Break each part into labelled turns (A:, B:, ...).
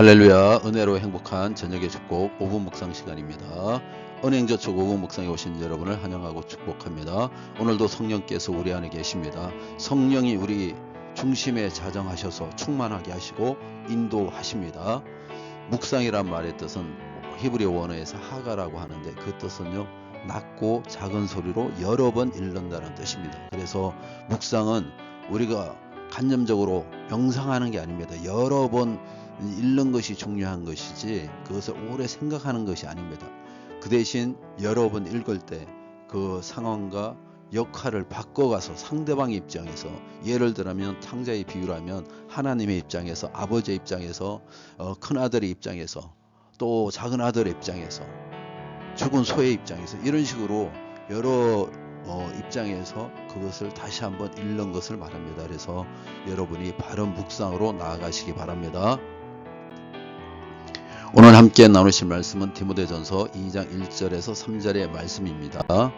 A: 할렐루야 은혜로 행복한 저녁의 축복 5분 묵상 시간입니다. 은행저축 5분 묵상에 오신 여러분을 환영하고 축복합니다. 오늘도 성령께서 우리 안에 계십니다. 성령이 우리 중심에 자정하셔서 충만하게 하시고 인도하십니다. 묵상이란 말의 뜻은 히브리어 원어에서 하가라고 하는데 그 뜻은요 낮고 작은 소리로 여러 번 읽는다는 뜻입니다. 그래서 묵상은 우리가 간접적으로 명상하는 게 아닙니다. 여러 번 읽는 것이 중요한 것이지 그것을 오래 생각하는 것이 아닙니다. 그 대신 여러 번 읽을 때 그 상황과 역할을 바꿔가서 상대방 입장에서 예를 들면 탕자의 비유라면 하나님의 입장에서 아버지의 입장에서 어, 큰 아들의 입장에서 또 작은 아들의 입장에서 죽은 소의 입장에서 이런 식으로 여러 어, 입장에서 그것을 다시 한번 읽는 것을 말합니다. 그래서 여러분이 바른 묵상으로 나아가시기 바랍니다. 함께 나누실 말씀은 디모데전서 2장 1절에서 3절의 말씀입니다.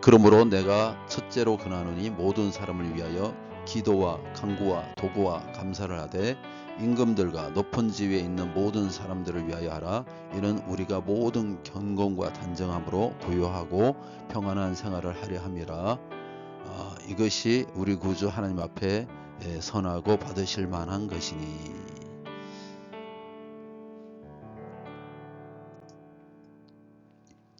A: 그러므로 내가 첫째로 근하노니 모든 사람을 위하여 기도와 간구와 도구와 감사를 하되 임금들과 높은 지위에 있는 모든 사람들을 위하여 하라. 이는 우리가 모든 경건과 단정함으로 고요하고 평안한 생활을 하려 함이라. 아, 이것이 우리 구주 하나님 앞에 에, 선하고 받으실 만한 것이니.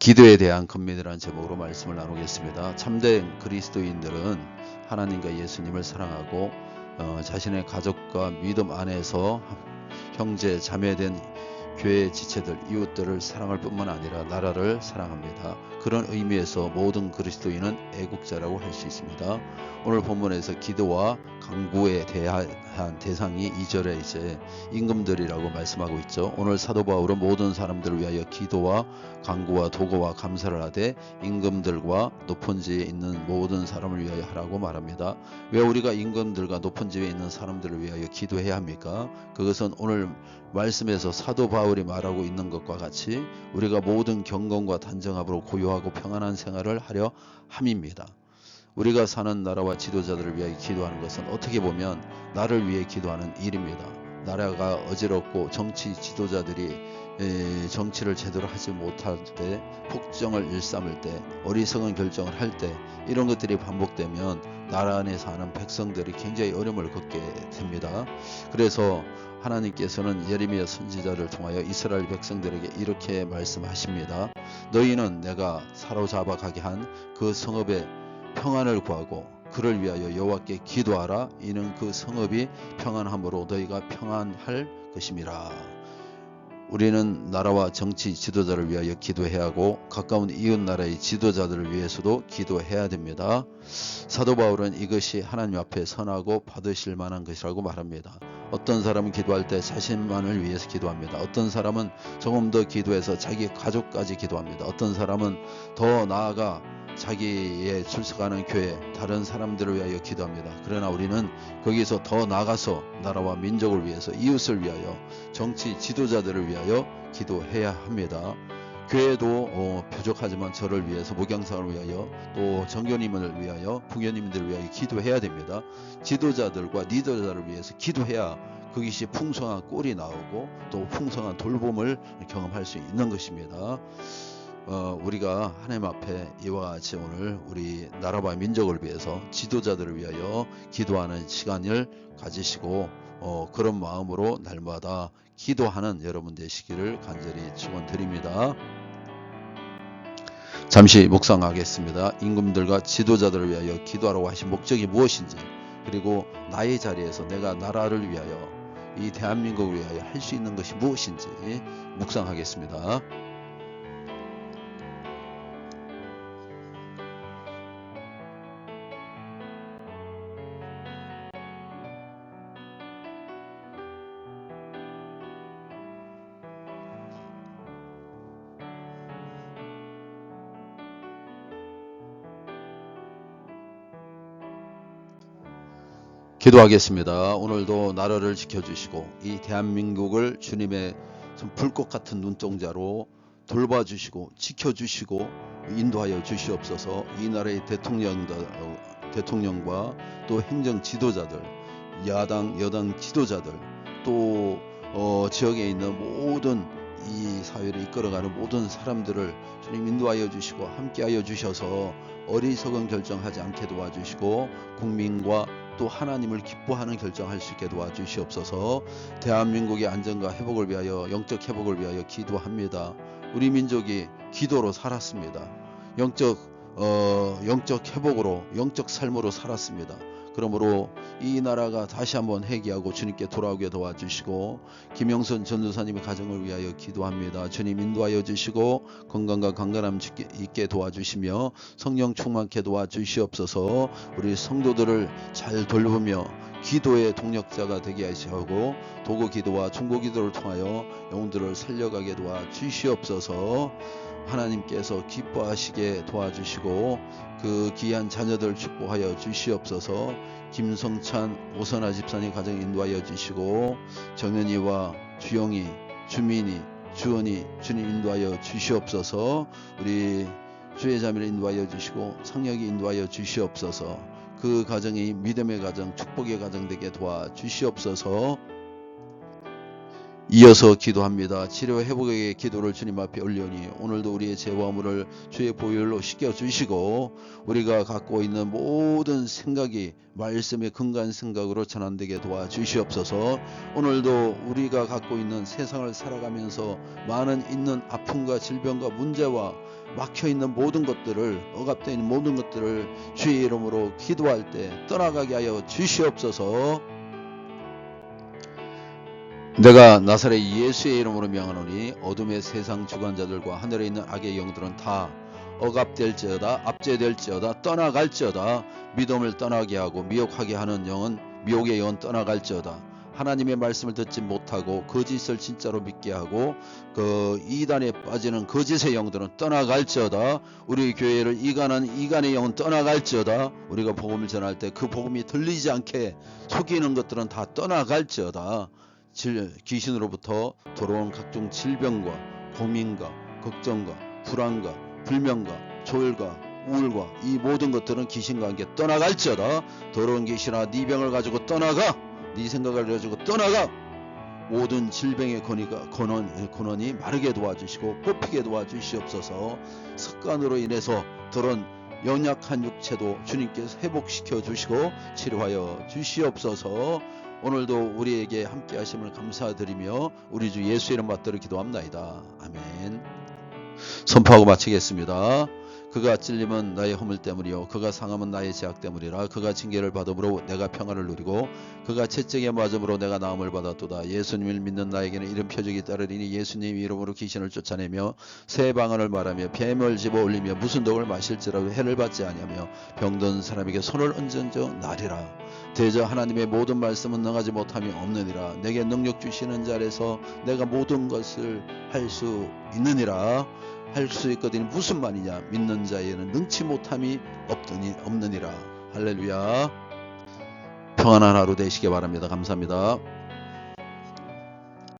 A: 기도에 대한 건면이라는 제목으로 말씀을 나누겠습니다. 참된 그리스도인들은 하나님과 예수님을 사랑하고 어, 자신의 가족과 믿음 안에서 형제 자매된 교회 지체들 이웃들을 사랑할 뿐만 아니라 나라를 사랑합니다. 그런 의미에서 모든 그리스도인은 애국자라고 할 수 있습니다. 오늘 본문에서 기도와 강구에 대한 대상이 2절에 이제 임금들이라고 말씀하고 있죠. 오늘 사도 바울은 모든 사람들을 위하여 기도와 강구와 도구와 감사를 하되 임금들과 높은 지에 있는 모든 사람을 위하여 하라고 말합니다. 왜 우리가 임금들과 높은 지에 있는 사람들을 위하여 기도해야 합니까? 그것은 오늘 말씀에서 사도 바울 이 말하고 있는 것과 같이 우리가 모든 경건과 단정함으로 고요하고 평안한 생활을 하려 함입니다. 우리가 사는 나라와 지도자들을 위하여 기도하는 것은 어떻게 보면 나를 위해 기도하는 일입니다. 나라가 어지럽고 정치 지도자들이 에, 정치를 제대로 하지 못할 때 폭정을 일삼을 때 어리석은 결정을 할 때 이런 것들이 반복되면 나라 안에 사는 백성들이 굉장히 어려움을 겪게 됩니다. 그래서 하나님께서는 예레미야 선지자를 통하여 이스라엘 백성들에게 이렇게 말씀하십니다. 너희는 내가 사로잡아 가게 한 그 성읍의 평안을 구하고 그를 위하여 여호와께 기도하라 이는 그 성읍이 평안함으로 너희가 평안할 것임이라. 우리는 나라와 정치 지도자를 위하여 기도해야 하고 가까운 이웃 나라의 지도자들을 위해서도 기도해야 됩니다. 사도 바울은 이것이 하나님 앞에 선하고 받으실 만한 것이라고 말합니다. 어떤 사람은 기도할 때 자신만을 위해서 기도합니다. 어떤 사람은 조금 더 기도해서 자기 가족까지 기도합니다. 어떤 사람은 더 나아가 자기의 출석하는 교회 다른 사람들을 위하여 기도합니다. 그러나 우리는 거기서 더 나가서 나라와 민족을 위해서 이웃을 위하여 정치 지도자들을 위하여 기도해야 합니다. 교회도 어, 부족하지만 저를 위해서 목양사를 위하여 또 정교님을 위하여 부교님들을 위하여 기도해야 됩니다. 지도자들과 리더자를 위해서 기도해야 그것이 풍성한 꼴이 나오고 또 풍성한 돌봄을 경험할 수 있는 것입니다. 어, 우리가 하나님 앞에 이와 같이 오늘 우리 나라와 민족을 위해서 지도자들을 위하여 기도하는 시간을 가지시고 어, 그런 마음으로 날마다 기도하는 여러분 되시기를 간절히 축원드립니다. 잠시 묵상하겠습니다. 임금들과 지도자들을 위하여 기도하라고 하신 목적이 무엇인지 그리고 나의 자리에서 내가 나라를 위하여 이 대한민국을 위하여 할 수 있는 것이 무엇인지 묵상하겠습니다. 기도하겠습니다. 오늘도 나라를 지켜주시고 이 대한민국을 주님의 좀 불꽃 같은 눈동자로 돌봐주시고 지켜주시고 인도하여 주시옵소서. 이 나라의 대통령과 또 행정 지도자들, 야당, 여당 지도자들, 또 어, 지역에 있는 모든 이 사회를 이끌어가는 모든 사람들을 주님 인도하여 주시고 함께하여 주셔서 어리석은 결정하지 않게 도와주시고 국민과 또 하나님을 기뻐하는 결정할 수 있게 도와주시옵소서 대한민국의 안전과 회복을 위하여 영적 회복을 위하여 기도합니다. 우리 민족이 기도로 살았습니다. 영적 어, 영적 회복으로 영적 삶으로 살았습니다. 그러므로 이 나라가 다시 한번 회개하고 주님께 돌아오게 도와주시고 김영선 전도사님의 가정을 위하여 기도합니다. 주님 인도하여 주시고 건강과 강건함 있게 도와주시며 성령 충만케 도와주시옵소서 우리 성도들을 잘 돌보며 기도의 동력자가 되게 하시고 도구 기도와 중보 기도를 통하여 영혼들을 살려가게 도와 주시옵소서 하나님께서 기뻐하시게 도와주시고 그 귀한 자녀들 축복하여 주시옵소서. 김성찬 오선아 집사님 가정 인도하여 주시고 정연이와 주영이 주민이 주원이 주님 인도하여 주시옵소서. 우리 주의 자매를 인도하여 주시고 상력이 인도하여 주시옵소서. 그 가정이 믿음의 가정 축복의 가정 되게 도와 주시옵소서 이어서 기도합니다. 치료 회복의 기도를 주님 앞에 올려니 오늘도 우리의 죄와 물을 주의 보혈로 씻겨 주시고 우리가 갖고 있는 모든 생각이 말씀의 근간 생각으로 전환되게 도와 주시옵소서. 오늘도 우리가 갖고 있는 세상을 살아가면서 많은 있는 아픔과 질병과 문제와 막혀 있는 모든 것들을 있는 모든 것들을 주의 이름으로 기도할 때 떠나가게 하여 주시옵소서. 내가 나사렛 예수의 이름으로 명하노니 어둠의 세상 주관자들과 하늘에 있는 악의 영들은 다 억압될지어다 압제될지어다 떠나갈지어다. 믿음을 떠나게 하고 미혹하게 하는 영은 미혹의 영은 떠나갈지어다. 하나님의 말씀을 듣지 못하고 거짓을 진짜로 믿게 하고 그 이단에 빠지는 거짓의 영들은 떠나갈지어다. 우리 교회를 이간한 이간의 영은 떠나갈지어다. 우리가 복음을 전할 때 그 복음이 들리지 않게 속이는 것들은 다 떠나갈지어다. 질, 귀신으로부터 돌아온 각종 질병과 고민과 걱정과 불안과 불명과 조울과 우울과 이 모든 것들은 귀신과 함께 떠나갈지어다. 더러운 귀신아 네 병을 가지고 떠나가. 네 생각을 가지고 떠나가. 모든 질병의 권위가 권원, 권원이 마르게 도와주시고 뽑히게 도와주시옵소서. 습관으로 인해서 더러운 연약한 육체도 주님께서 회복시켜 주시고 치료하여 주시옵소서 오늘도 우리에게 함께 하심을 감사드리며 우리 주 예수 이름 받들어 기도합나이다. 아멘. 선포하고 마치겠습니다. 그가 찔림은 나의 허물 때문이요. 그가 상함은 나의 제약 때문이라. 그가 징계를 받음으로 내가 평안을 누리고 그가 채찍에 맞음으로 내가 나음을 받았도다. 예수님을 믿는 나에게는 이런 표적이 따르리니 예수님 이름으로 귀신을 쫓아내며 새 방언을 말하며 뱀을 집어 올리며 무슨 독을 마실지라도 해를 받지 아니하며 병든 사람에게 손을 얹은 적 나리라. 대저 하나님의 모든 말씀은 능하지 못함이 없느니라. 내게 능력 주시는 자에서 내가 모든 것을 할 수 있느니라 할 수 있거든 무슨 말이냐? 믿는 자에는 능치 못함이 없더니 없느니라. 할렐루야. 평안한 하루 되시기 바랍니다. 감사합니다.